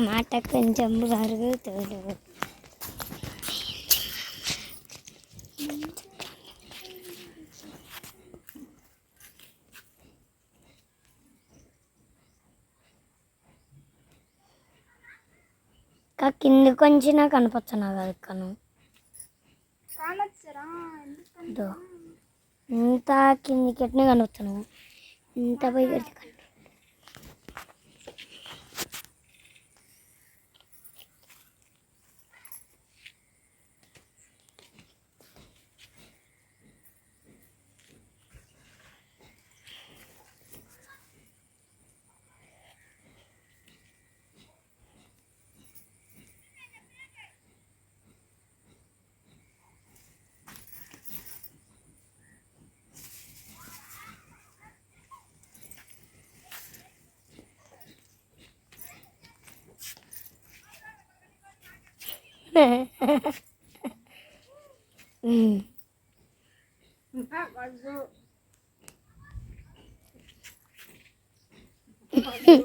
మాట కొంచెం కరుగుతుంది ఇంకా కింది కొంచెం కనపచ్చున్నా కదా ఇంత కిందికి ఎట్నే కనపడుతున్నావు? ఇంత పైకి 嗯，你，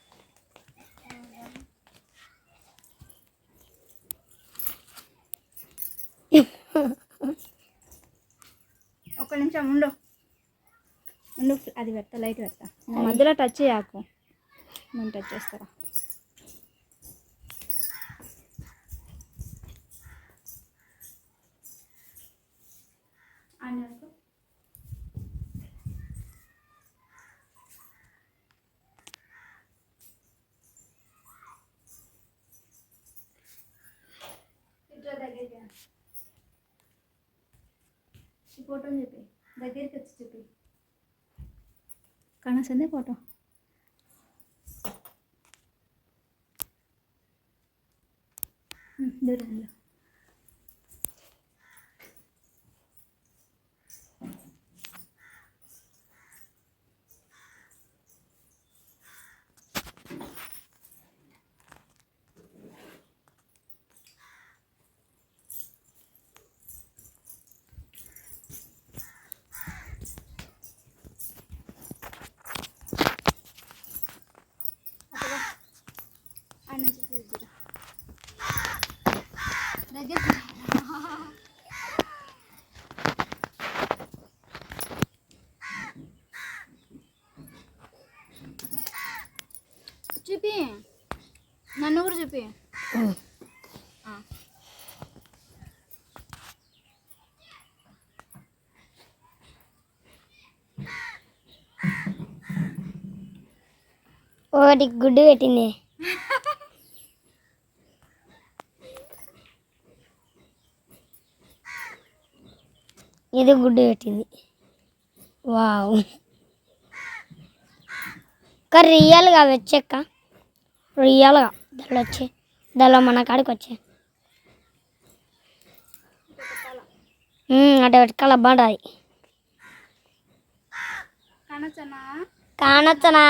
ఒక నిమిషం ఉండు. ఉండు అది పెడతా లైట్ పెడతా. మధ్యలో టచ్ చేయకు. నేను టచ్ చేస్తారా ఫోటో చెప్పి దగ్గరికి వచ్చి చెప్పి కనసందే ఫోటో చూపి. నన్ను కూడా చూపి. ఒకటి గుడ్డు పెట్టింది. ఇది గుడ్డు పెట్టింది. వావ్. ఇంకా రియల్గా వచ్చాక రియల్గా దానిలో వచ్చే దానిలో మన కాడికి వచ్చే. అటు వెతకాల బాగుంటుంది కానొచ్చనా?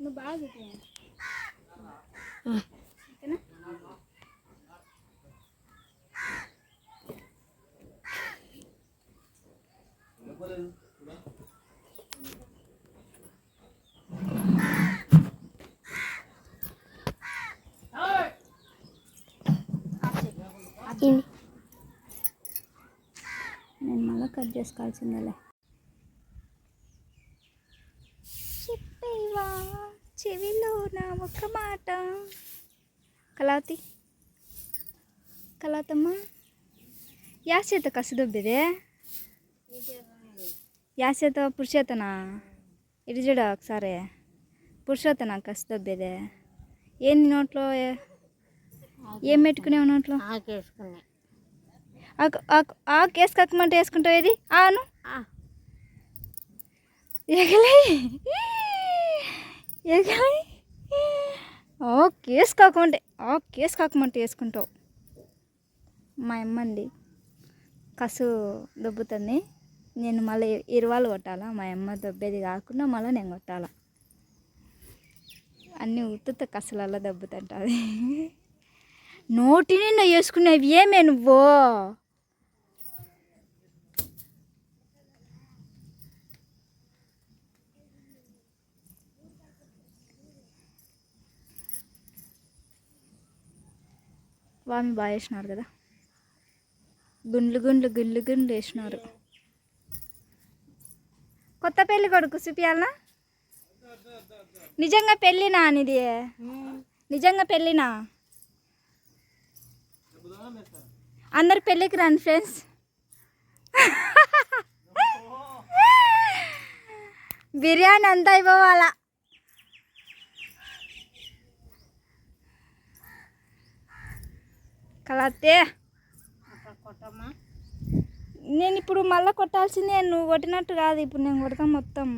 నువ్వు బాగా ఇది నేను మళ్ళీ కట్ చేసుకోవాల్సిందేలే. చెప్పేవా? చెవిలో నా ఒక మాట. కలాతి కలాతమ్మ యా చేత కసి దొబ్బిదే? యా చేత పురుషేతనా ఇటు చూడ ఒకసారి. పురుషోత్తనా కసి దొబ్బేదే? ఏంది నోట్లో ఏ- ఏం పెట్టుకునేవు నోట్లో ఆకేసుకున్నాయి ఆకు వేసుకోకమంటే వేసుకుంటావు ఏది? ఆను? ఎగలే. ఎగలే. ఓ కేసు కాకమంటే ఓ కేసు కాకమంటే వేసుకుంటావు. మా అమ్మండి కసు దొబ్బుతుంది. నేను మళ్ళీ ఇరువాలు కొట్టాలా? మా అమ్మ దొబ్బేది కాకుండా మళ్ళీ నేను కొట్టాలా? అన్నీ ఉత్తుత కసులలో దెబ్బతుంటుంది. నోటి నిండా వేసుకునేవి ఏమే నువ్వు? వామి బాగా వేసినారు కదా. గుండ్లు గుండ్లు గుండ్లు గుండ్లు వేసినారు. కొత్త పెళ్ళి కొడుకు చూపియాలనా నిజంగా పెళ్ళినా అనేది నిజంగా పెళ్ళినా? అందరు పెళ్ళికి రండి ఫ్రెండ్స్. బిర్యానీ అంతా అయిపోవాలా కలతే నేను ఇప్పుడు మళ్ళీ కొట్టాల్సిందే నువ్వు కొట్టినట్టు కాదు ఇప్పుడు నేను కొడతాను మొత్తం.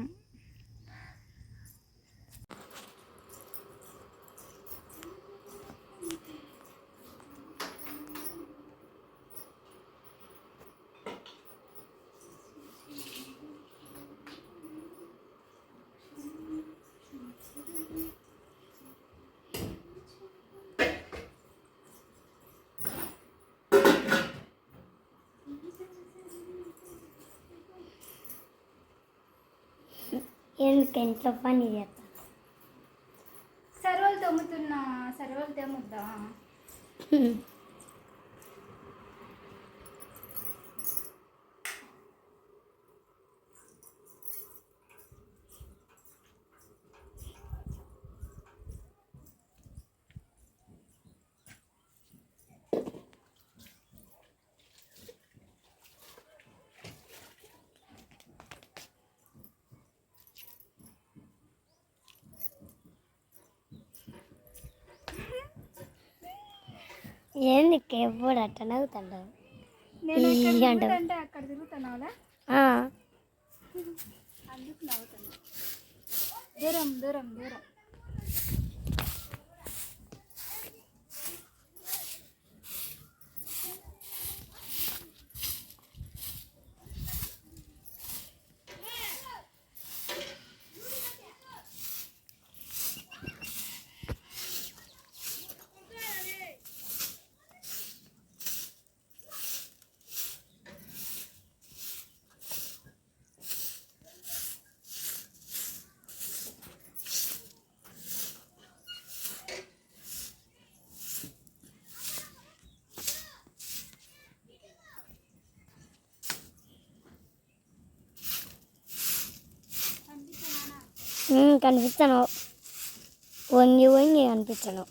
ఎందుకు ఇంట్లో పని చేస్తా? సర్వలు తమ్ముతున్నా సర్వలు తెమ్ముద్దా ఎందుకు ఎప్పుడు అట్ట నవ్వుతాడు అక్కడ తిరుగుతున్నావులే అందుకు నవ్వుతున్నా. దూరం దూరం దూరం. కనిపిస్తాను. వంగి వంగి కనిపించను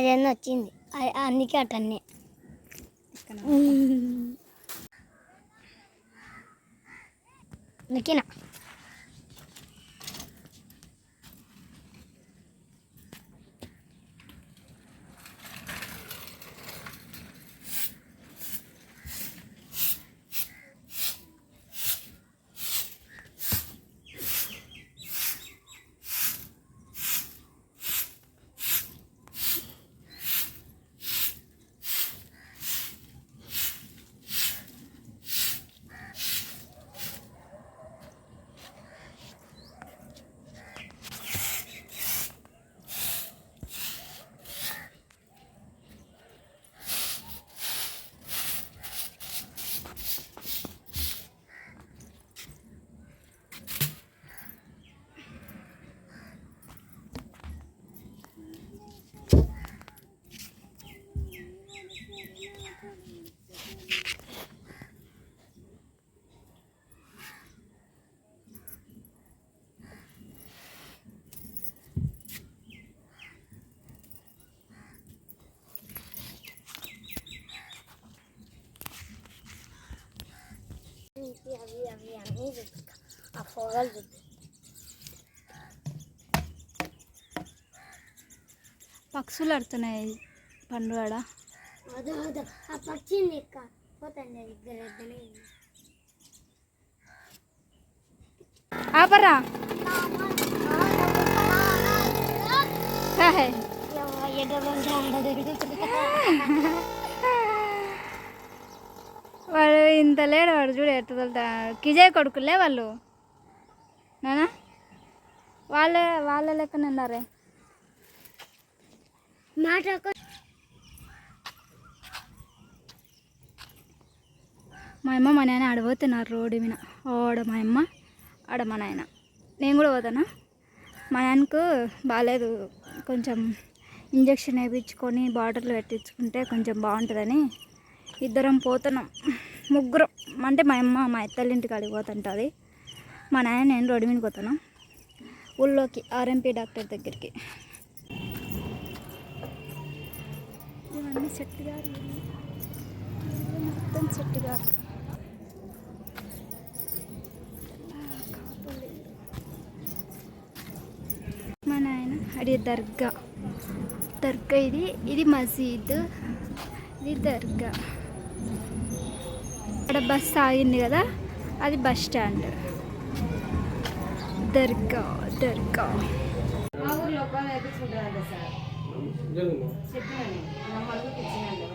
అదేందో వచ్చింది. అందుకే అటన్నీ. నకినా అన్నీ చూపిస్తా ఆ పొగలు చూపి పక్షులు ఆడుతున్నాయి పండుగడ అదో అదో ఆ పక్షిని ఎక్క ఇద్దరు ఇద్దరు ఆపరా హే. వాడు ఇంత లేడు వాడు చూడు ఎట్ట తోలుతాడు కిజయ్ కొడుకులే వాళ్ళు. నానా? వాళ్ళ వాళ్ళ లెక్కన ఉన్నారే? మాట మా అమ్మ మా నాయన ఆడబోతున్నారు రోడ్డు మీద. ఓడ మా అమ్మ ఆడ మా నాయన. నేను కూడా పోతానా? మా నాన్నకు బాగాలేదు. కొంచెం ఇంజక్షన్ వేయించుకొని బాటిల్ పెట్టించుకుంటే కొంచెం బాగుంటుందని ఇద్దరం పోతున్నాం. ముగ్గురం. అంటే మా అమ్మ మా అత్తళ్ళ ఇంటికి అడిగి పోతుంటుంది. మా నాయన నేను రోడ్డు మీదకి పోతాను ఊళ్ళోకి ఆర్ఎంపీ డాక్టర్ దగ్గరికి. ఇవన్నీ సెట్ గారు. మొత్తం సెట్ గారు. మా నాయన అడి దర్గా. దర్గా ఇది. ఇది మసీద్. ఇది దర్గా. అక్కడ బస్ ఆగింది కదా అది బస్ స్టాండ్. దర్గా దర్గా. మా ఊర్లో చెప్పినాను